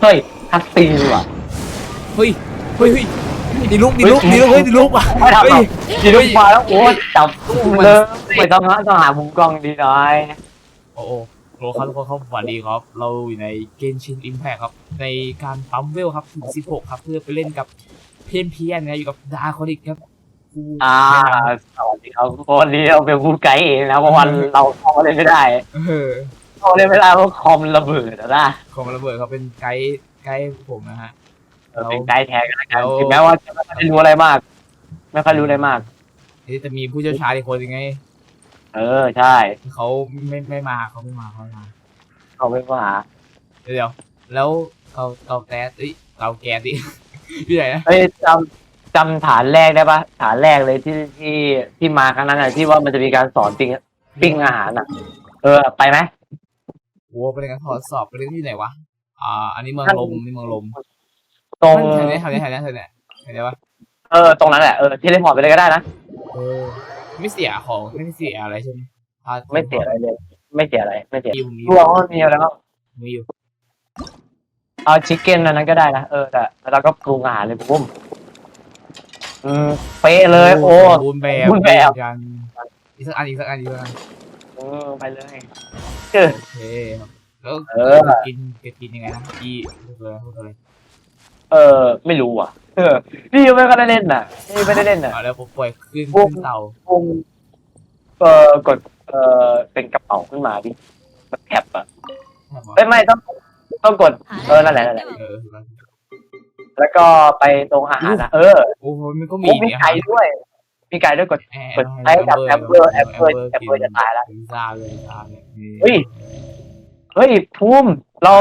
เฮ้ยคัสซีนว่ะ เฮ้ยเฮ้ยเฮ้ยดีลุกดีลุกดีลุกเฮ้ยดีลุกว่ะไม่ทำหรอกเฮ้ยดีลุกมาแล้วโอ้ยจับเลยไม่ต้องหาต้องหามุมกล้องดีหน่อยโอ้โหโหลครับทุกคนครับสวัสดีครับ เราอยู่ในเกมชินอิมแพคครับ ในการปั๊มเวลครับถึง16 ครับ เพื่อไปเล่นกับเพียนเพียนนะอยู่กับดาคอนิกครับผู้อ่าสวัสดีครับคนนี้เราเป็นผู้ไกด์เองนะเพราะวันเราเข้ามาเล่นไม่ได้ เออ เข้ามาเล่นไม่ได้เพราะคอมระเบิดอะนะของระเบิดเขาเป็นไกด์ไกด์ผมนะฮะ เออเป็นไกด์แทนกันแล้วกันแล้วถึงแม้ว่าจะไม่ได้รู้อะไรมาก ไม่ค่อยรู้อะไรมาก นี่จะมีผู้เชี่ยวชาญอีกคนยังไงเออใช่เขาไม่ไม่มาเขาไม่มาเขาไม่มาเขาไม่มาหาเดี๋ยวๆแล้วเตาเตาแก๊สเอ้ยเตาแก๊สดิที่ไหนนะเฮ้ยจำจำฐานแรกได้ปะฐานแรกเลยที่ที่ที่มาครั้งนั้นอะที่ว่ามันจะมีการสอนปิ้งปิ้งอาหารอะเออไปไหม โอ้ไปเรียนการทดสอบไปเรียนที่ไหนวะ อ่า อันนี้เมืองลมนี่เมืองลมตรงแถวนี้แถวนี้แถวนี้แถวนี้แถวนี้วะเออ ตรงนั้นแหละ เออเทเลพอร์ตไปเลยก็ได้นะ เออ ไม่เสียของ ไม่เสียอะไรใช่ไหมพาไม่เสียอะไรเลย ไม่เสียอะไร ไม่เสียมีอยู่มีรวมมันมีอะไรบ้างมีอยู่ เอาชิคเก้นอันนั้นก็ได้นะ เออ แต่เราก็ปรุงอาหารเลยปุ้มอืมเป๊ะเลย โอ้บูนแบบบูนแบบกันอีกสักอันอีกสักอันอีกสักอันเออไปเลยเออ โอเคครับแล้วเออกินจะกินยังไงนะอีพูดเลยพูดเลยเออไม่รู้อะเออพี่ยังไม่ค่อยได้เล่นน่ะพี่ไม่ได้เล่นน่ะเอาแล้วผมปล่อยขึ้นบูมขึ้นเตาปรุงเออกดเออเป็นกระเป๋าขึ้นมาดิกดแท็บอะเอ้ยไม่ต้องต้องกดเออนั่นแหละนั่นแหละเออแล้วก็ไปตรงอาหารนะเออโอ้โหมันก็มีโอ้มีไก่ด้วย มีไก่ด้วยกดแอร์กดใช้กับแอปเปิลแอปเปิลแอปเปิลจะตายละพิซซ่าเลยพิซซ่าเลยนี่เฮ้ยเฮ้ยภูมิเรา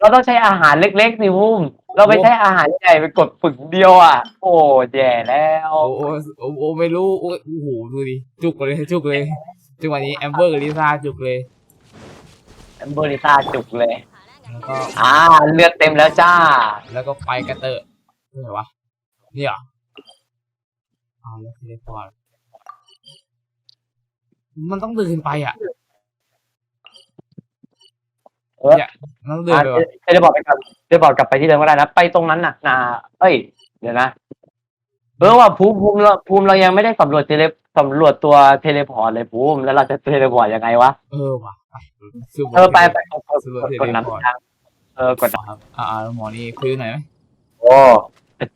เราต้องใช้อาหารเล็กๆสิภูมิเราไปใช้อาหารใหญ่ไปกดปึกเดียวอะ โอ้แย่แล้วโอ้โอ้โอ้โอ้ไม่รู้โอ้ยโอ้โหดูดิจุกเลยจุกเลยจังหวะนี้แอมเบอร์กับลิซ่าจุกเลยแอมเบอริซ่าจุกเลยแล้วก็อ่าเลือดเต็มแล้วจ้า แล้วก็ไปกระเตอะเท่าไหร่วะนี่เหรอ เอาแล้วเทเลพอร์ตมันต้องเดินไปอะเออเนี่ยมันต้องเดินไปวะเทเลพอร์ตไปกลับเทเลพอร์ตกลับไปที่เดิมก็ได้นะ ไปตรงนั้นน่ะนาเอ้ย เดี๋ยวนะเออว่าภูมิภูมิเราภูมิเรายังไม่ได้สำรวจเทเลสำรวจตัวเทเลพอร์ตเลยภูมิแล้วเราจะเทเลพอร์ตยังไงวะ เออว่ะไปสู้เออไปไปกดกดสู้กดเทกดเลนั้นพอร์ตทางเออกดครับอ่าอ่าหมอนี่คุยหน่อยไหมโอ้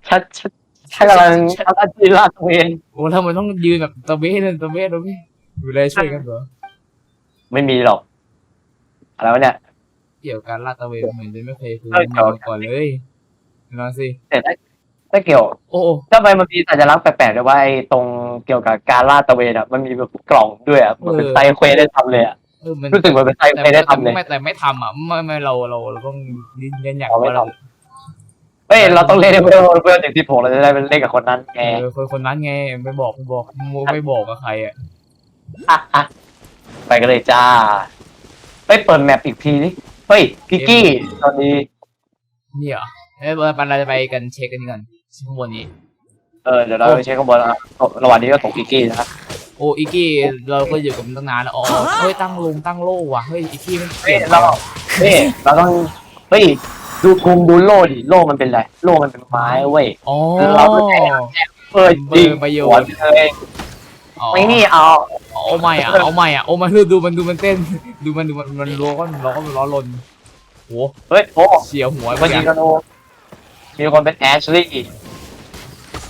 ชัดชัด ชัดกำลังทำอาชีพลาดตระเวนโอ้ทำไมต้องยืนแบบตะเบ้เลยตะเบ้ตะเบ้อยู่เลยช่วยกันเหรอไม่มีหรอก อะไรวะเนี่ย เกี่ยวกับการลาดตระเวนเหมือนจะไม่เคยคุยเออมาก่อนเลยลองสิแต่ถ้าถ้าเกี่ยวโอ้โอ้ทำไมมันมีสัญลักษณ์แปลกๆด้วยว่าไอ้ตรงเกี่ยวกับการลาดตระเวนอะมันมีแบบกล่องด้วยอะมันเป็นไซเควสได้ทำเลยอะเออมันรู้สึกเหมือนเป็นไซแต่เควสได้ทำเลยไม่แต่ไม่ทำอะไม่ไม่เราเราเราต้องยืนยันอย่างเอาไม่ว่าเรา ทำเฮ้ยเราต้องเล่นให้เพื่อนเพื่อนถึงที่ผมเราจะได้เป็นเล่นกับคนนั้นแกเออคนคนนั้นไงไม่บอกไม่บอกไม่บอกกับใครอะอะอะไปกันเลยจ้าไปเปิดแมปอีกทีนี่เฮ้ยกิกกี้ตอนนี้นี่เหรอเอ้ยปันเราจะไปกันเช็คกันนี่กันข้างบนนี้ เออเดี๋ยวเราไปเช็คข้างบนนะระหว่างนี้ก็ตกกิกกี้นะครับโอ้อีกี้เราก็อยู่กับมันตั้งนานแล้วอ๋อเฮ้ยตั้งลงตั้งโล่ว่ะเฮ้ยอีกี้มันเฮ้ยเราเฮ้ยเราต้องเฮ้ย ดูคุมดูโล่ดิโล่มันเป็นไรโล่มันเป็นไม้เว้ยอ๋อเราก็แค่เออจริงเบิกประโยชน์หัวเลยอ๋อไม่นี่เอาเอาใหม่อะเอาใหม่อะโอ้มันดูมันดูมันเต้น ดูมันดูมันมันร้อนร้อนร้อนลนโหเฮ้ยโอ้เสียวหัวคนไปยิอะงกันโอมีคนเป็นแอชลี่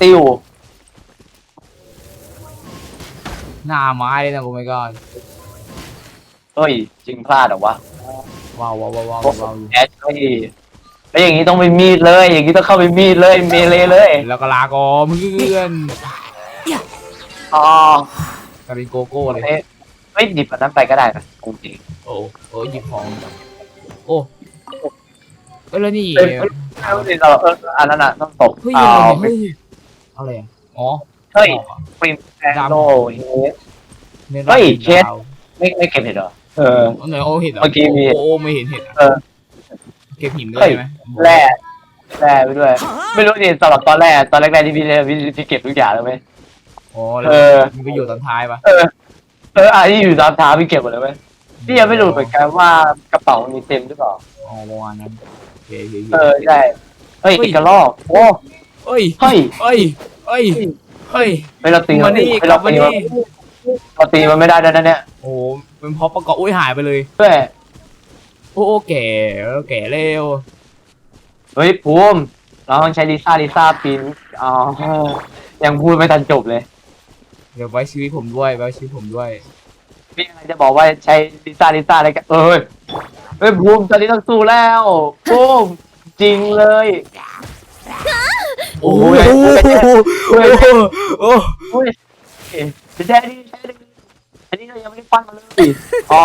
ติวหน้าไม้เลยนะโอ้ my god เฮ้ยจริงพลาดเหรอวะว้าวว้าวว้าวว้าวว้าวแอชลี่ แล้วอย่างนี้ต้องไปมีดเลย อย่างนี้ต้องเข้าไปมีดเลยเมเลเลยแล้วก็ลากอเพื่อนอ๋อกลายเป็นโกโก้เลยเฮ้ยเฮ้ยหยิบอันนั้นไปก็ได้นะจริงโอ้โอ้หยิบของ โอ้เอ้ยแล้วนี่เฮ้ยเอาดิเราเอออันนั้นอะต้องตบเฮ้ยเอาอะไรเนี่ยเฮ้ยอะไรอะอ๋อเฮ้ยดอกอะปรินแอนโดเมลอนเฮ้ยดาวเชฟไม่ไม่เก็บเห็ดเหรอเออเอาไหนโอ้เห็นหรเมื่อกี้มีโอ้โอ้ไม่เห็นเห็นอะเออ เก็บหินด้วเฮ้ยยไหมแร่แร่ไปด้วย ไม่รู้ดิสำหรับตอนแรกตอนแรกๆที่พี่เล่นพี่พี่เก็บทุกอย่างแล้วไหม โอ้แล้วเออ มันก็อยู่ตอนท้ายปะเออ เอออันที่อยู่ตามทางพี่เก็บหมดเลยไหมอพี่ยังไม่รู้เหมือนกันว่ากระเป๋ามีเต็มหรือเปล่า อ๋อประมาณนั้นโอเคโอเคโอเคเออใช่เฮ้ยเฮ้ยอีกกระรอกโอ้เอ้ยเฮ้ยเอ้ยเอ้ยเฮ้ยเฮ้ยเราตีมานี่เฮ้ยกลัเราบมาตีนี่เราตีมันไม่ได้ด้วยนะเนี่ยโอ้โหเป็นเพราะประกอบอุ้ยหายไปเลยเฮ้ย โอ้โอ้แก่แล้วแก่เร็วเฮ้ยภูมิเราต้องใช้ลิซ่าลิซ่าปีนอ๋อยังพูดไม่ทันจบเลย เดี๋ยวไว้ชีวิตผมด้วยไว้ชีวิตผมด้วยพี่อะไรจะบอกว่าใช้ลิซ่าลิซ่าอะไรกันเอ้ยเฮ้ยภูมิตอนนี้ต้องสู้แล้วภูมิจริงเลย โอ้โหโอ้โหเฮ้ยโอ้โหอุ้ยจะแช่ดิแช่ดิอันนี้เรายังไม่ได้ฟันมาเลยอ๋อ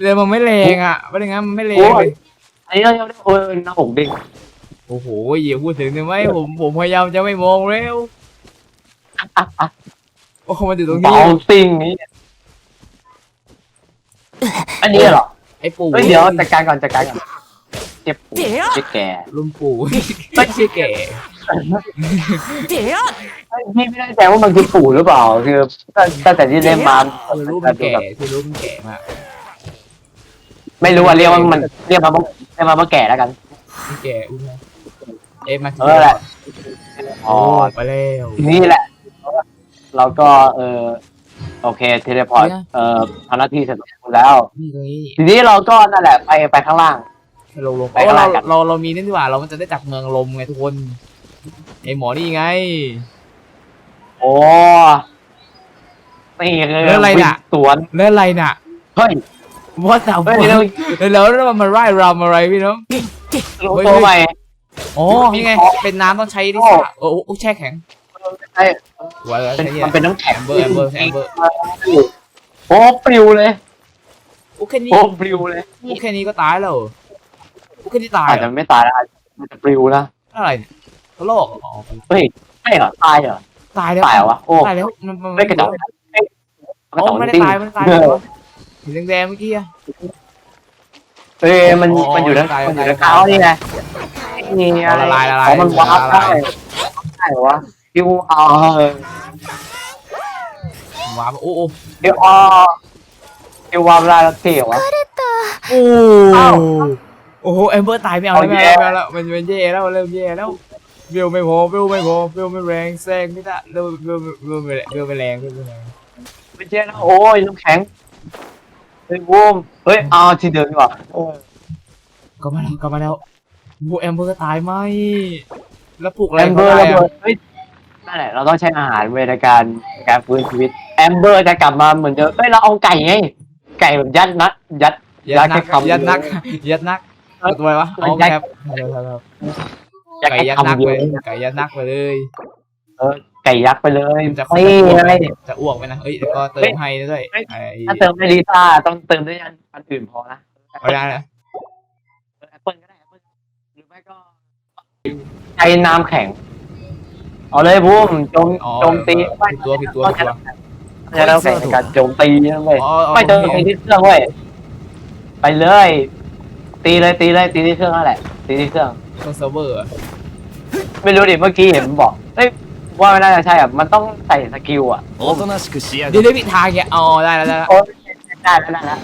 เรือมันไม่แรงอะไม่ได้งั้นมันไม่แรงโอ้เลยยอันนี้เรายังไม่ได้โอ้ยหน้าอกเด้งโอ้โหอย่าพูดถึงได้ไหมผมผมพยายามจะไม่มองเร็วโอ้โหมันอยู่ตรงนี้เบาซิ่งนี้อันนี้เหรอไอ้ปู่เฮ้ยเดี๋ยวจัดการก่อนจัดการก่อนเจ็บปวดเจ็บแก่ลุงปู่ไม่ใช่แก่พี่ไม่ได้ใจว่ามันคือปู่หรือเปล่าคือตั้งแต่ที่เล่นมาคือรูปมันแก่คือรูปมันแก่มาก ไม่รู้อะเรียกว่ามันเรียกมาว่าเรียกมาว่าแก่แล้วกันมันแก่อุ้ยเอ๊ะมาเออแหละ อ๋อ ไปแล้วทีนี้แหละ เราก็เออโอเคเทเลพอร์ตเอ่อทำหน้าที่เสร็จแล้ว นี่ตรงนี้ทีนี้เราก็นั่นแหละไปไปข้างล่าง ลงลงไปไปข้างเราล่างกันเราเรามีนี่ดีกว่า เรามันจะได้จับเมืองลมไงทุกคนไอหมอนี่ไงโอ้นี่เลยแล้วอะไรน่ะวิ่งสวนแล้วอะไรน่ะเฮ้ย ว่าแต่เฮ้ยเราแล้วแล้วมันมาไล่รำอะไรพี่น้องรู้เฮ้ยตัวใหม่อ๋อนี่ไง เป็นน้ำต้องใช้ดิซ่าโอ้โอ้แช่แข็งใช่หัวแล้วเป็นใช่เนี่ยมันเป็นน้ำแข็งแอมเบอร์แอมเบอร์แอมเบอร์โอ้ปลิวเลยโอ้แค่นี้โอ้ปลิวเลยโอ้แค่นี้ก็ตายแล้วโอ้แค่นี้ตายอาจเหรจะอไม่ตายแล้วอาจจะปลิวนะอะไรเนี่ยกระโลกอ๋อเฮ้ยใช่เหรอตายเหรอตายแล้วตายเหรอวะโอ้ตายแล้วมันมันไม่กระจอกเอ้ยกระอ๋จอกไม่ได้ติ้งตายไม่ได้ตาย เหรอเห็นแดงๆเมื่อกี้อะเอ้ยมันอ๋อมันอยู่ในตายมันอยู่ในตายเท้านี่ไงนี่ไงอ๋อละลายละลายอ๋อมันวาร์ปละได้ลายได้เหรอวะคิวอาร์ว้าวโอ้โอ้คิวอาร์คิววาร์ปได้แล้วเท่เหรอวะ โอ้อ้าวโอ้โหแอมเบอร์ตายไม่เอาแล้วไม่เอาแล้วไม่เอาแล้วมันมันแย่แล้วเริ่มแย่แล้วเบลไม่พอเบลไม่พอเบลไม่แรงแซงไม่ได้เบลเบลเบลไม่เบลไม่แรงเบลไม่แรงไม่ใช่นะโอ้ยน้ำแข็ง เฮ้ยบูมเฮ้ยเอาที่เดิมดีกว่าโอ้ก็มาแล้วก็มาแล้วโอ้แอมเบอร์ตายไหมแล้วปลุกอะไรแอมเบเขาอร์ได้ระอะเบิดเฮ้ยนั่นแหละเราต้องใช้อาหารเว้ยในการในการฟื้นชีวิตแอมเบอร์จะกลับมาเหมือนเดิมเฮ้ยเราเอาไก่ไงไก่แบบยัดนะยัดยัดนักแค่คำยัดนักยัดนักเออตัวอะไรวะอ๋อยัดครับครับครับยัดไก่แค่ยัดคำนักเดียวไปเองไก่ยัดนักไปเลยเออไก่ยักษ์ไปเลยจะนี่จะอ้วกไงไหมจะอ้วกไหมนะเอ้ยแล้วก็เติมให้ด้วยเฮ้ยไอ้ถ้าเติมไม่ลิซ่าต้องเติมด้วยอันอันอื่นพอนะเอาได้นะแอปเปิลก็ได้แอปเปิลหรือไม่ก็ไอ้น้ำแข็ง เอาเลยบูมโจมอ๋อโจมตีผิดตัวผิดตัวผิดตัวใช้น้ำแข็งในการโจมตีนะเว้ย อ๋ออ๋อไม่เติมโอเคตีที่เครื่องเว้ย ไปเลย ตีเลยตีเลยตีที่เครื่องนั่นแหละ ตีที่เครื่องต้องเซิร์ฟเวอร์อะไม่รู้ดิเมื่อกี้เห็นบอกเอ้ย ว่าไม่น่าจะใช่อ่ะมันต้องใส่สกิลอ่ะ おとなしくしやが เดี๋ยว れ เดี๋ยวผิดทางเนี่ยอ๋อได้แล้วได้แล้ว โอ้ได้แล้วได้แล้ว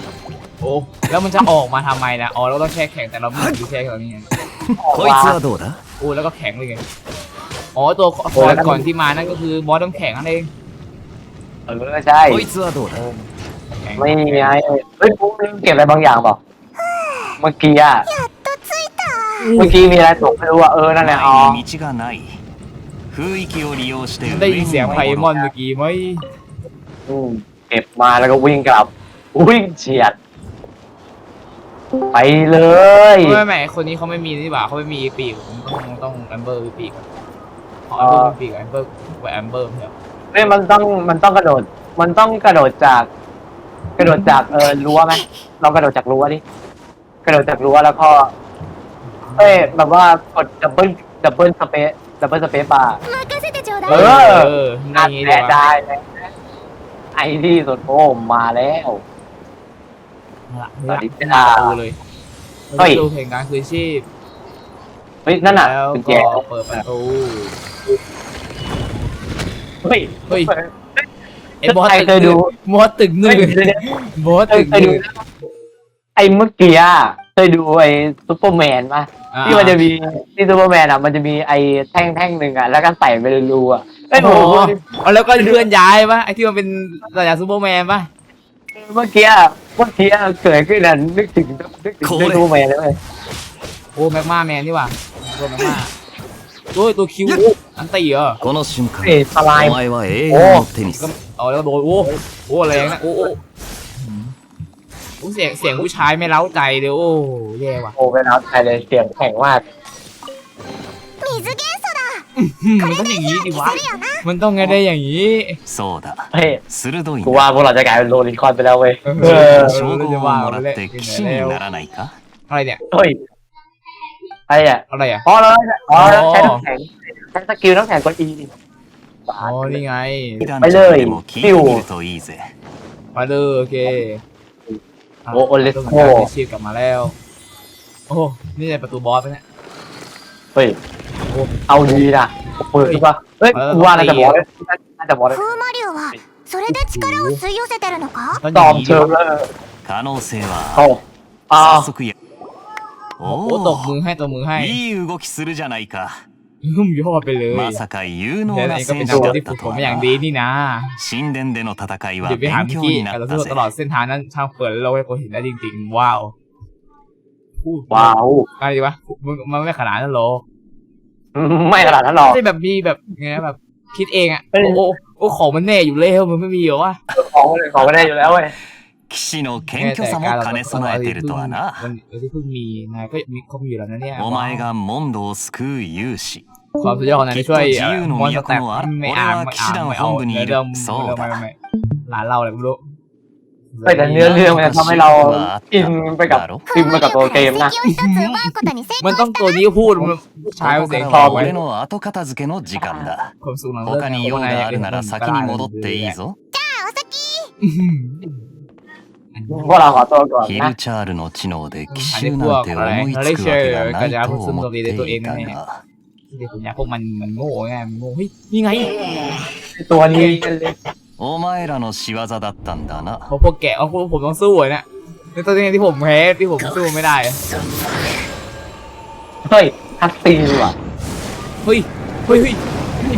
โอ้แล้วมันจะออกมาทำไมนะอ๋อเราต้องแช่แข็งแต่เราไม่รู้แช่แข็งตรงนี้ไง こいつはどうだ โอ้แล้วก็แข็งเลยไงอ๋อตัวก่อนก่อนที่มานั่นก็คือบอสน้ำแข็งนั่นเอง เออใช่ こいつはどうだ แข็ง ไม่มีไงเฮ้ยปุ๊บลืมเก็บอะไรบางอย่างเปล่าเมื่อกี้อ่ะเมื่อกี้มีอะไรตกไม่รู้อ่ะเออนั่นแหละอ๋อ 前に道がない雰囲気を利用して ได้ยินเสียงไพมอน 上に เมื่อกี้ไหม อืมเก็บมาแล้วก็วิ่งกลับ วิ่งเฉียด ไปเลย ไม่ไม่คนนี้เขาไม่มีนี่หว่าเขาไม่มีปีกต้องต้องแอมเบอร์ปีกอ๋อแอมเบอร์ปีกแอมเบอร์ว่าแอมเบอร์เนี่ย เฮ้ยมันต้องมันต้องกระโดด มันต้องกระโดดจาก กระโดดจากเออรั้วไหมลองกระโดดจากรั้วดิกระโดดจากรั้วแล้วก็เอ้ยแบบว่ากดดับเบิล ดับเบิลสเปซดับเบิลสเปซบาร์ 任せてちょうだい เอ เอ อ อ นั นั่ ด นงี้ แห ดี ละ กว่า ได้เลยไอ้ที่สุดโอ้มาแล้ว ละ สวัสดี เป็น จ้า ประตูเลย เฮ้ย ดูเพลงการคืนชีพ เฮ้ยนั่นน่ะ แล้ว กุญแจ ก็เปิดประตู เฮ้ย เฮ้ย ไอ้บอส ใคร ตึก เคยดู บอสตึกหนึ่ง เฮ้ยเดี๋ยว บอส เคย ตึก เคย ห ดู นึ่ง ไอ้เมื่อกี้อะ เคยดูไอ้ซูเปอร์แมนป่ะ อ่า ที่มันจะมีที่ซูเปอร์แมนอ่ะมันจะมีไอ้แท่งแท่งหนึ่งอ่ะแล้วก็ใส่ไปในรูอ่ะเอ้ย โอ้ โอ้ โห โห เอาแล้วก็เคลื่อนย้ายปะไอ้ที่มันเป็นสัญญาซูเปอร์แมนปะ เมื่อกี้อะเมื่อกี้อะเกิดขึ้นอ่ะนึกถึงนึกถึง โอ้ย ซูเปอร์แมนเลยเว้ย โอ้แมกมาแมนนี่หว่าตัวแมกมาโอ้ยตัวคิวอันตีเหรอ この瞬間 เอ้ยสไล お ม์ 前は永遠のテニス ก็เอาแล้วก็โดนโอ้โอ้แรงนะโอ้โอ้โ อ้เสียงเสียงผู้ชายไม่เล้าใจเลยโอ้แย่ว่ะ โอ้ไปรับใครเลยเสียงแข็งมาก 水元素だ อืมมันต้องอย่างนี้ดิวะ するよな มันต้องไงได้อย่างนี้ そうだ เฮ้ย 鋭い กู な ว่าพวกเราจะกลายเป็นโรลิคอนไปแล้วเว้ย เออ เออ 称号をもらって騎士にならないか อะไรเนี่ย เฮ้ยไอ้อะ อะไรอ่ะ อ๋อแล้วอ๋อแล้ว อ๋อ ใช้น้ำแข็งใช้สกิลน้ำแข็งกดอีดิ อ๋อนี่ไง ダンジョンでも聞いてみるといいぜ มาเลยโอเคอ่ะ โอ้โอเลส ต้อง โก การชีพกลับมาแล้ว โอ้นี่ในประตูบอสปะเนี่ย เฮ้ย โอ้ เอาดีนะเปิดดีกว่าเฮ้ย เออ กูว่าน่าจะบอกเลยน่าจะบอกเลย 風魔流はそれで力を吸い寄せてるのか ต้องอ ต ย่า อง ม นี้ เชิ ดิ งเล วะ ย 可能性 โอ้ は อ่า 早速や โอ้ตบมือให้ตบมือให้ いい動きするじゃないか ยุ่มยอดไปเลย まさか有能 เนี่ย な เองก็เป็ 戦 น 士 นัก だ รบ っ ที่ た ฝึก と ฝน は มาอย่าง な ดีนี่นะ 神殿での戦いは เดี๋ยวไปหา 勉 พี่ 強 กี้ にな เรา った สู้ตลอด ぜ เส้นทางนั้นช่างเปิดโลกให้คนเห็นได้จริงๆ ว้าวพูด ว้าว อะไรดีวะมันมันไม่ขนาดนั้นหรอก ไม่ขนาดนั้นหรอก ไม่ได้แบบมีแบบไงแบบ คิดเองอ่ะ เฮ้ย โอ้โอ้โอ้ของมันแน่อยู่แล้วมันไม่มีเหรอวะ ของของไม่ได้อยู่แล้วเว้ย 騎士の謙虚さも兼ね備えてるとはな มันที่เพิ่งมีนายก็มีเขามีอยู่แล้วนะเนี่ย お前がモンドを救う勇士 ความสุดยอดของนายที่ช่วย きっと自由の มอนสแต็ก 都のあ ไม่อ่าน 俺は ไม่ 騎 อ่า 士 น 団 ไม่เอา 本部にい เรื่ る อง そう ไม่ だ ไม่ไม่หลานเราอะไรไม่รู้ เฮ้ยแต่เนื้อเรื่องมันจะทำให้เราอินไปกับ だろ อินไปกับตัวเกมนะ 敵を一つ奪うことに成 มัน 功 ต้องตัวนี้พูดมันใช้ ここ เสียง から คอ は ไว้ 俺の後片付けの時間だ ความสุขหลังเลิก 他に用があるなら先に戻っていいぞ お先 พวกเราขอตัวก่อน ヒ นะ ルチャールの知能で奇 อันนี้ 襲 พว なん ก て อะไร 思い เรา つ ได้ く เชื่ わ อ けが ก็ ない จะ と พูดซึม 思 ตัว っ ดี て ใน い ตัวเอง た แน่ が ๆ เด็กผมอยากพวกมันมันโง่ไงมันโง่เฮ้ยนี่ไง ตัวนี้ お前らの仕業だったんだな เพราะพวกแกะเอาพวกผมต้องสู้อะเนี่ยในตัวเองที่ผมแพ้ที่ผมสู้ไม่ได้อะ เฮ้ยคัสซีนว่ะ เฮ้ยเฮ้ยเฮ้ย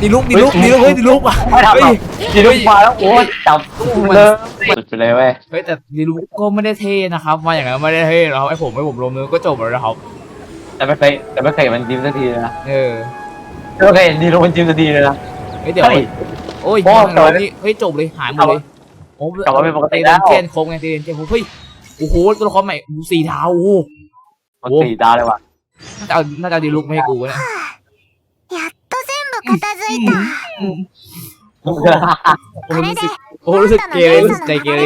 ดีลุกดีลุกดีลุกเฮ้ยดีลุกว่ะ ไม่ทำหร เฮ้ อย กดีลุกมาแล้วโอ้ยจับเลยสุดไปเลยเว้ย เฮ้ยแต่ดีลุกก็ไม่ได้เท่นะครับมาอย่างนั้นไม่ได้เท่นะครับไอ้ผมไอ้ผมลงมือก็จบแล้วนะครับ แต่ไม่เคยแต่ไม่เคยเห็นมันจิ้มสักทีเลยนะ เออ ไม่เคยเห็นดีลุกมันจิ้มสักทีเลยนะ เฮ้ยเดี๋ยว เฮ้ย โอ้ย โอ้ เดี๋ยวนี่เฮ้ยจบเลยหายหมดเลยโอ้ กลับมาเป็นปกติ ตี แล้ เด ว นเจนครบไงตีเดนเจนครบเฮ้ยโอ้โหตัวละครใหม่สี่ดาวโอ้โห มันสี่ดาวเลยว่ะ น่าจะเอาน่าจะเอาดีลุกไม่ให้กูเนี่ย やっと全部片付いた โอ้โห これ รู้ で สึกโอ้รู้สึกเกเรรู้สึกใจเกเร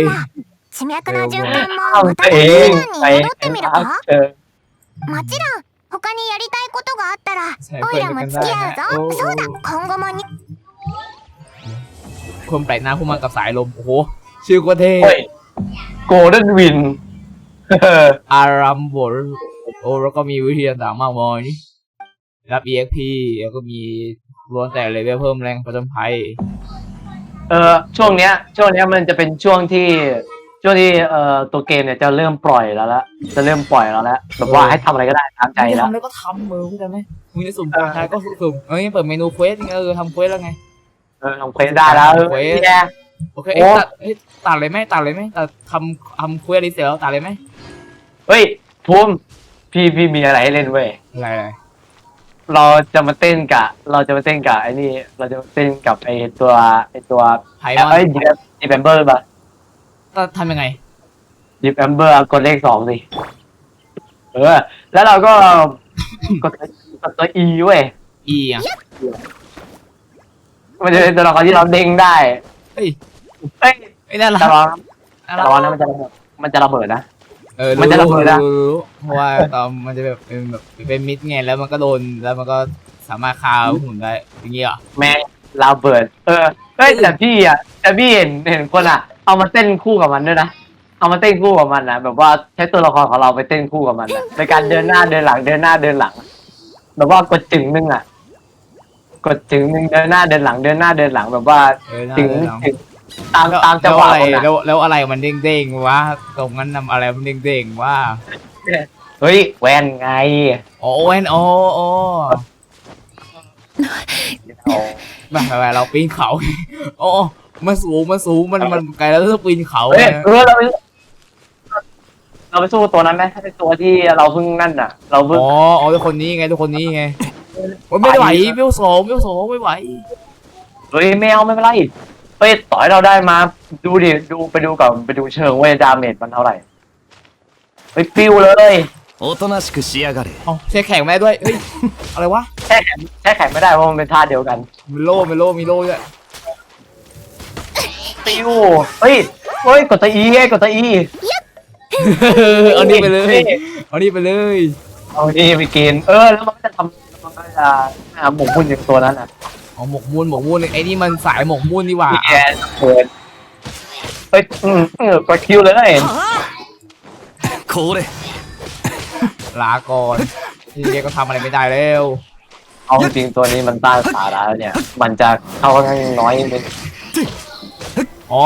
地脈の循環 เอา もま ตั た วเอ 普 ง 段 ไป に戻ってみるか เออ もちろん 他にやりたいことがあったら ใช่ オ เพื่ イ อน ラも กัน 付 ได้ き合 นะ うぞ โอ้ そうだ今後もに คนแปลกหน้าพวกมันกับสายลมโอ้โหชื่อก็เท่ เฮ้ยโกลเด้นวิน อารัมโบลโอ้แล้วก็มีวิธีต่างๆมากมายรับ EXP แล้วก็มีล้วนแต่เลเวลเพิ่มแรงประจนภัย เออช่วงเนี้ย ช่วงเนี้ยมันจะเป็นช่วงที่ ช่วงที่เอ่อตัวเกมเนี่ยจะเริ่มปล่อยแล้วละจะเริ่มปล่อยแล้วละแบบว่าให้ทำอะไรก็ได้ตามใจมึงแล้ว ทำแล้วก็ทำมือเข้าใจไหมมึงจะสุ่มกลางทายก็สุ่มเอ้ยเปิดเมนูเควสไงเออทำเควสแล้วไง เออทำเควสได้แล้วเออเควส เนี่ย โอเคโอ้เอ้ยตัดเอ้ยตัดเลยไหมตัดเลยไหมตัดทำทำเควสนี้เสร็จแล้วตัดเลยไหมเฮ้ยภูมิพี่พี่มีอะไรให้เล่นเว้ยอะไรอะไรเราจะมาเต้นกับเราจะมาเต้นกับไอ้นี่เราจะมาเต้นกับไอ้ตัวไอ้ตัวไพมอนไอ้ดิบดิบแอมเบอร์ป่ะ ตัดทำยังไงดิบแอมเบอร์กดเลขสองสิ เออ แล้วเราก็ กดกดตัว E เว้ยอีอะมันจะเป็นตัวละครที่เราเด้งได้ เฮ้ยเอ้ยไอ้นั่นละแต่ระวังนั่นแต่ละระวังนะมันจะระเบิดมันจะระเบิดนะ เออมันจะระเบิดนะรู้รู้เพราะว่าตอนมันจะแบบเป็นแบบเป็นมิดไงแล้วมันก็โดนแล้วมันก็สามารถคาหุ่นได้อย่างเงี้ยเหรอ แม่งระเบิด เออเฮ้ยแต่พี่อะแต่พี่เห็นเห็นคนอะ เอามาเต้นคู่กับมันด้วยนะ เอามาเต้นคู่กับมันนะแบบว่าใช้ตัวละครของเราไปเต้นคู่กับมันนะในการเดินหน้าเดินหลังเดินหน้าเดินหลัง แบบว่ากดจึงนึงอะ กดจึงนึงเดินหน้าเดินหลังเดินหน้าเดินหลังแบบว่าเออน่าถึงเลยลองถึงตามตามจังหวะแล้วอะไรคนอะแล้วแล้วอะไรมันเด้งๆวะตรงนั้นนำอะไรมันเด้งๆวะเฮ้ยแวนไงโอ้แอนโอ้โอ้เอาไม่ไม่ไม่เราปีนเขา โอ้ มันสูงมันสูงมันมันไกลแล้วต้องปีนเขาเนี่ยเราไปเราไปสู้ตัวนั้นไหมเป็นตัวที่เราเพิ่งนั่นน่ะ เราเพิ่งอ๋ออ๋อทุกคนนี้ไงทุกคนนี้ไงไม่ไหวไม่ไยวสองเบี้สอไม่ไหวเฮ้ยไม่เอาไม่เป็นไรเฮ้ยต่อยเราได้มา ดูดิดูไปดูก่อนไปดูเชิงเว้ยดาเมจมันเท่าไหร่ไปปิวเลยโอ้ตนาชิคุชิยากาเรอ๋อแช่แข็งแม่ด้วยเฮ้ยอะไรวะแช่แข็งแช่แข็งไม่ได้เพราะมันเป็นธาตุเดียวกันมิโลมิโลมิโลด้วย ปิวเฮ้ยเฮ้ยกดตัวอีไงกดตัวอี เอานี่ไปเลย เอานี่ไปเลย เอานี่ไปกิน เออ แล้วมันก็จะทำมันก็จะหาหมกมุ่นอย่างตัวนั้นอะอ๋อหมกมุ่นหมกมุ่นไอ้นี่มันสายหมกมุ่นนี่หว่า พี่แกเปิดเฮ้ยอืมเออกดคิวเลยこれลาก่อนที่เรียกก็ทำอะไรไม่ได้แล้วเอาจริงๆตัวนี้มันต้านสาระแล้วเนี่ย มันจะเข้าค่อนข้างน้อยนิดนึง อ๋อ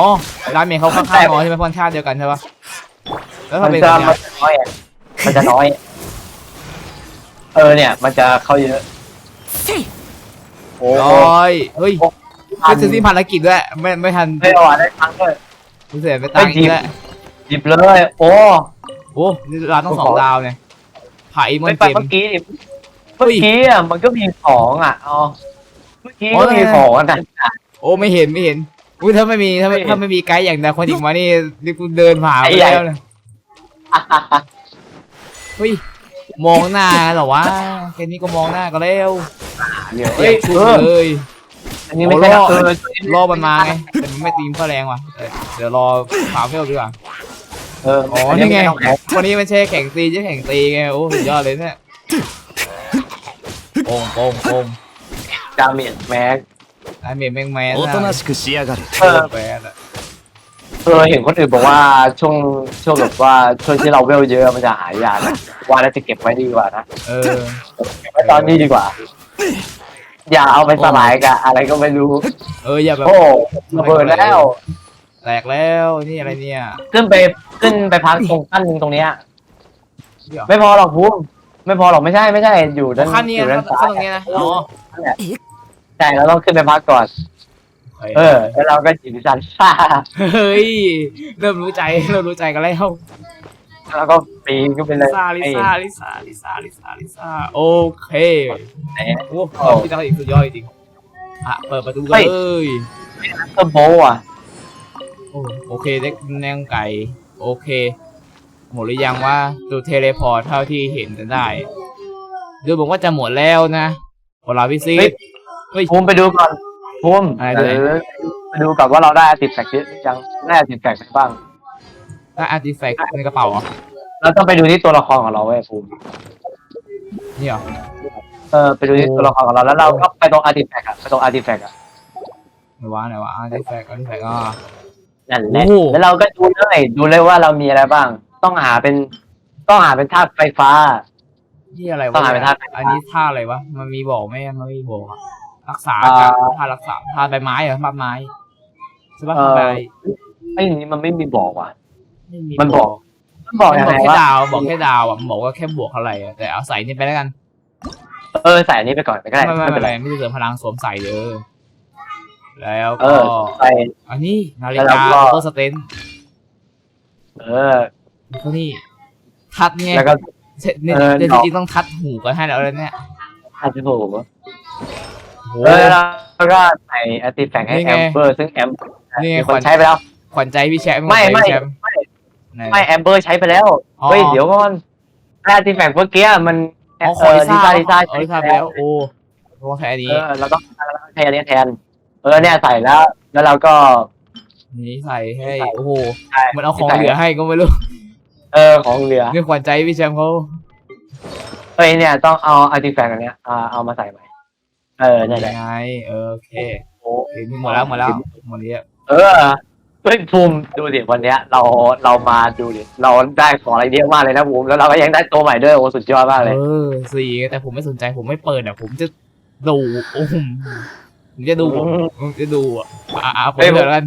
ร้านเมย์เขาข้างๆน้อยใช่ไหมเพราะชาติเดียวกันใช่ปะแล้วมัทำนเป็นจะแบบมันเนี้ยจะน้อยอะมันจะน้อย เออเนี่ย มันจะเข้าเยอะ โอ้โหร้อยเฮ้ยพัไม่นถึงที่ภารกิจด้วยไม่ไม่ทันไม่เอาอะได้ทั้งเลยรู้สึกไปตังค์อีกแล้วหยิบเลย โอ้โอ้นี่ร้านต้องสองดาวเนี่ยไผ่มัไม่นไปเกม เมื่อกี้ดิเมื่อกี้อะมันก็มีของอะอ๋อเมื่อกี้อ๋อก็มีของอะแต่โอ้ไม่เห็นไม่เห็น อุ้ยถ้าไม่มีถ้าไม่ไม่เห็นถ้าไม่มีไกด์อย่างดาคนอีกมานี่นี่กูเดินผ่านไปแล้วนะเฮ้ยมองหน้าเหรอวะแค่นี้ก็มองหน้าก็แล้วเดี๋ยวเฮ้เอ้ยยชุบเออเลยอันนี้ไม่ใช่โอ้รอเออรอมันมาไงแต่มันไม่ตีมเพื่อแรงว่ะเออเดี๋ยวรอฟาร์มเวลดีกว่าเอออ๋ออันี่ไงม่ต้องแข็งวันนี้ไม่ใช่แข่งตีจะแข่งตีไงโอ้สุดยอดเลยเนี่ยโป่งโป่งโป่งดาเมจแม็ก ไอเมแมงแมนโอตนะาชิคุชิยาการเออ แมนอเคยเห็นคนอื่นบอกว่าช่วงช่วงแบบว่าช่วงที่เราเวลเยอะมันจะหายยากว่าน่าจะเก็บไว้ดีกว่านะเออเก็บไว้ตอนนี้ดีกว่า อย่าเอาไปสลายกันอะไรก็ไม่รู้ เอออย่าแบบโอ้ระเบิดแล้ว แหลกแล้วนี่อะไรเนี่ย ขึ้นไปขึ้นไปพักตรงขั้นหนึ่งตรงเนี้ยไม่พอหรอกภูมไม่พอหรอกไม่ใช่ไม่ใช่อยู่ด้านข้อยู่ด้านซ้าตรงนี้ยนะอ๋อ ใช่เราต้องขึ้นไปพักก่อน เออ แล้วเราก็จิบซันซ่าเฮ้ย เริ่มรู้ใจ เริ่มรู้ใจกันแล้วแล้วก็ปีนขึ้นไปเลลิยซ่าลิซ่าลิซ่าลิซ่าลิซ่าลิซ่าโอเคไหนโอ้โหพี่ตั้งอีกสุดยอดจริงอะเปิดประตูกันเฮ้ยเลยเทอร์โบอะโอ้โอเคได้แนงไก่ โอเค หมดหรือยังว่าตัวเทเลพอร์ตเท่าที่เห็นกันได้ดูบอกว่าจะหมดแล้วนะเวลาพิซิ เฮ้ย ภูมิไปดูก่อนภูมิอะไรดูไหนเออไปดูก่อนว่าเราได้ติดแฟกเยอะยังได้ติดแฟกบ้าง ได้อาร์ติแฟกต์ในกระเป๋าเหรอเราต้องไปดูที่ตัวละครของเราเว้ยภูมินี่เหรอ เออไปดูที่ตัวละครของเราแล้วเราก็ไปตรงอาร์ติแฟกอะไปตรงอาร์ติแฟกอะไหนวะไหนวะอาร์ติแฟกต์อาร์ติแฟกต์อ่านั่นแหละโอ้แล้วเราก็ดูเลยดูเลยว่าเรามีอะไรบ้าง ต้องหาเป็น ต้องหาเป็นธาตุไฟฟ้า นี่อะไรต้องวะหาเป็นธาตุอันนี้ท่าอะไรวะ มันมีบอกไหมมันไม่บอกอะ รักษาอ่าการท่ารักษาท่าใบไม้เหรอใบไม้ใช่ปะเออใบไอ้นี่มันไม่มีบอกว่ะไม่มีมันบอก มันบอกมันยังบอกไงแค่ว่าดาวบอกแค่ดาวอะมันบอกว่าแค่บวกเท่าไหร่อะแต่เอาใส่นี่ไปแล้วกัน เออใส่อันนี้ไปก่อนก็ได้ไม่ไม่ไม่ไม่เป็นไม่ไรไม่ได้เสริมพลังสวมใส่เด้อแล้วเอก็อใส่อันนี้นาฬิแล้วกาก็ตัวสเตนเออก็นี่ทัดไงแล้วก็เนี่ยเออเนี่ยดอกจริงๆต้องทัดหูกันให้แล้วเนี่ยอาจจะถูกโห เออแล้วก็ใส่อาร์ติแฟกให้นี่แอไง มเบอร์ซึ่งแอมนี่ไงมีคขวัญนใช้ไปแล้ว ขวัญใจพี่แชมป์ไม่ขวัญใจไม่พี่แชมป์ไม่ไหน ไม่แอมเบอร์ใช้ไปแล้วอ๋อ เฮ้ยเดี๋ยวก่อนอาร์ติแฟกเมื่อกี้มันอ๋อขเอออลิลิซ่าซ่าลิซ่าขอลิซ่าไปแล้วโอ้ต้องใช้อันนี้เออเราต้องเราต้องใช้อันนี้แทน เออเนี่ยใส่แล้ว แล้วเราก็นี่ใส่ให้ใส่โอ้โหใช่มันเอาของเหลือให้ก็ไม่รู้เออของเหลือ นี่ขวัญใจพี่แชมป์เขาเฮ้ยเนี่ยต้องเอาอาร์ติแฟกต์อันเนี้ยอ่าเอามาใส่ใหม่ เออนั่นแหละ ยังไงเออโอเคโอ้โอเคนี่หมดแล้วหมดแล้วหมดนี้เออเฮ้ยภูมิดูดิวันเนี้ย เราเรามาดูดิเราได้ของอะไรเยอะมากเลยนะภูมิแล้วเราก็ยังได้ตัวใหม่ด้วยโอ้สุดยอดมากเลย เออสี่แต่ผมไม่สนใจผมไม่เปิดอะผมจะดูโอ้โหมึงจะดูอืมมึงจะดูอะอะอะเปิดเฮ้ยเดี๋ยวกัน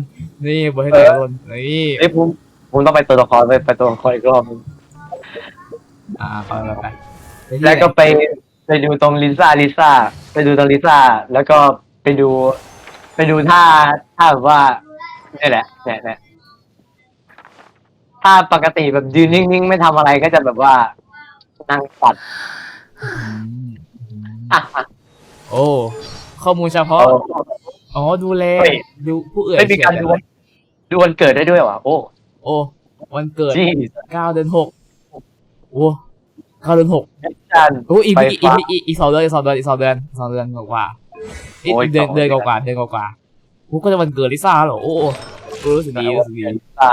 นี่เปิดให้เดี๋ยวกันนี่เอ้ยภูมิภูมิต้องไปตัวละครไปไปตัวละครอีกรอบนึงอ่าไปไปไปไปที่แล้วก็ไหนไป ไปดูตรงลิซ่าลิซ่าไปดูตรงลิซ่า แล้วก็ไปดู ไปดูท่าท่าแบบว่านี่แหละเนี่ยเนี่ยถ้าปกติแบบยืนนิ่งๆ ไม่ทำอะไรก็จะแบบว่านั่งปัดอืมอะอะโอ้ ข้อมูลเฉพาะ อ๋อ ดูแลเฮ้ยดูผู้อื่นไม่มีการดูวันดูวันเกิดได้ด้วยวะโอ้โอ้ วันเกิด จี้เก้าเดือนหกโอ้เก้าเดือนหก จันโอ้อีกไฟอีกอีฟ้ากอีกอีกสองเดือนอีกสองเดือนอีกสองเดือนสองเดือนกว่าๆอีกโอ้ยอีกเดือนสองเดือนเดือนกว่าๆเดือนกว่าๆกูก็จะวันเกิดลิซ่าเหรอโอ้โอ้รู้สึกดีรู้สึกดีอ่า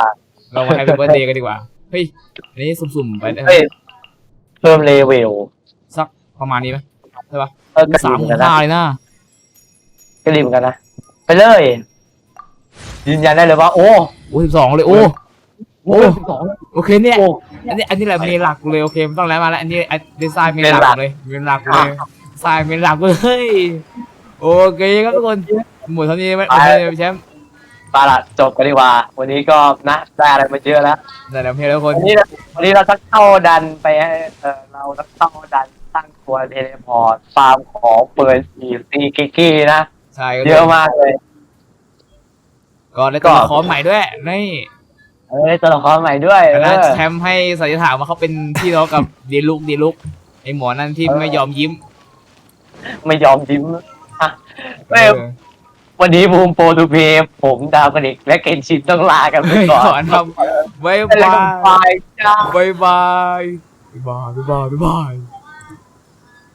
เรามาแฮปปี้เบิร์ดเดย์กันดีกว่าเฮ้ยอันนี้สุ่มๆไปได้ไหมเฮ้ยเพิ่มเลเวลสักประมาณนี้ไหมเออกระสาดิ่มงหกันมื่นนะห้าเลยนะกระดิ่งกันนะไปเลยยืนยันได้เลยว่า โอ้โอ้สิบสองเลยโอ้โอ้สองโอเคเนี่ยโอ้อันนี้อันนี้แหละเมนหลักกูเลยโอเคไม่ต้องแล้วมาแล้วอันนี้อันดีไซน์เมนหลักเมนหลักเลยเมนหลักกูเลยดีไซน์เมนหลักกูเลยโอเคครับทุกคนหมดเท่านี้ไหมหมดเท่านี้ไหมแชมป์ปาละจบกันดีกว่า วันนี้ก็นะได้อะไรมาเยอะแล้วได้แล้วเพลงแล้วทุกคนวันนี้เราวันนี้เราสักเข้าดันไปให้เออเราสักเข้าดันตั้งตัวเทเลพอร์ตฟาร์มของเปิดสีซีกิกกี้นะใช่ก็เยอะมากเลย ก็ได้ตัวละครใหม่ด้วยนี่เอ้ยตัวละครใหม่ด้วยแล้วเออแชมป์ให้สัญญาถามว่าเขาเป็นพี่น้องกับดีลุกดีลุกไอหมอนั่นที่เออ ไม่ยอมยิ้มไม่ยอมยิ้มอะเอไม่ อวันนี้บูมโปรตูเพย์ผมดาวกระดิกและเกนชินต้องลากันไปเฮ้ยก่อนก่อนครับบ๊ายเป็นอะไรบากันไปยจ้า บ๊ายบายบ๊ายบายบ๊ายบายบ๊ายบาย